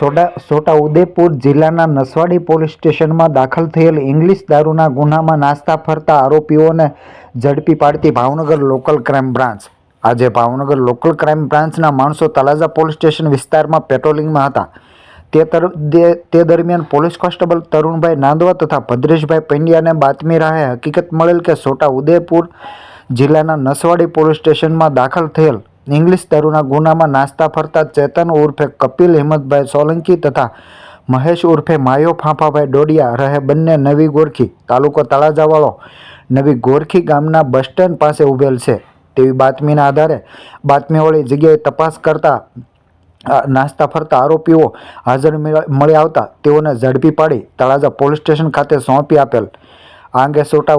Soda Chhota Udepur જિલ્લાના Naswadi police સ્ટેશનમાં દાખલ થયેલ ઇંગ્લિશ દારૂના ગુનામાં નાસ્તા ફરતા આરોપીઓને ઝડપી પાડતી ભાવનગર લોકલ ક્રાઇમ બ્રાન્ચ. આજે ભાવનગર લોકલ ક્રાઇમ બ્રાન્ચના માણસો તલાજા પોલીસ સ્ટેશન વિસ્તારમાં પેટ્રોલિંગમાં હતા. તે તે દરમિયાન પોલીસ કોન્સ્ટેબલ તરુણભાઈ નાંદવા તથા ભદ્રેશભાઈ પંડ્યાને બાતમી રાહે હકીકત મળેલ કે છોટાઉદેપુર જિલ્લાના નસવાડી પોલીસ સ્ટેશનમાં દાખલ થયેલ ઇંગ્લિશ દારૂના ગુનામાં નાસ્તા ફરતા ચેતન ઉર્ફે કપિલ, હિંમતભાઈ સોલંકી તથા મહેશ ઉર્ફે માયો ફાંફાભાઈ ડોડિયા રહે બંને નવી ગોરખી. તાલુકો તળાજાવાળો નવી ગોરખી ગામના બસ સ્ટેન્ડ પાસે ઉભેલ છે. તેવી બાતમીના આધારે બાતમીવાળી જગ્યાએ તપાસ કરતા નાસ્તા ફરતા આરોપીઓ હાજર મળી આવતા તેઓને ઝડપી પાડી તળાજા પોલીસ સ્ટેશન ખાતે સોંપી આપેલ. આ અંગે છોટા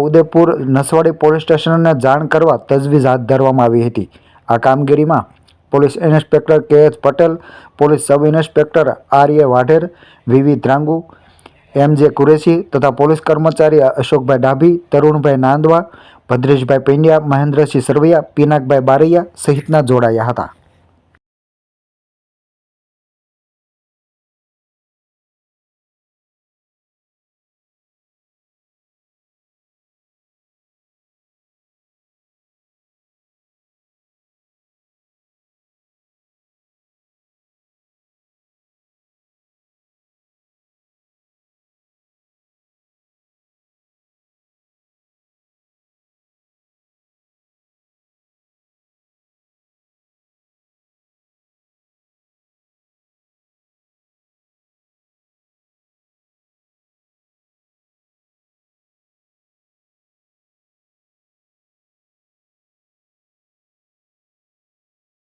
નસવાડી પોલીસ સ્ટેશનને જાણ કરવા તજવીજ હાથ ધરવામાં આવી હતી. આ કામગીરીમાં police inspector K H Patel, police sub inspector R A Vadher V V Dhrangu, M J Qureshi તથા પોલીસ કર્મચારી અશોકભાઈ ડાભી, તરુણભાઈ નાંદવા, ભદ્રેશભાઈ પંડ્યા, મહેન્દ્રસિંહ સરવૈયા, પિનાકભાઈ બારૈયા સહિતના જોડાયા હતા.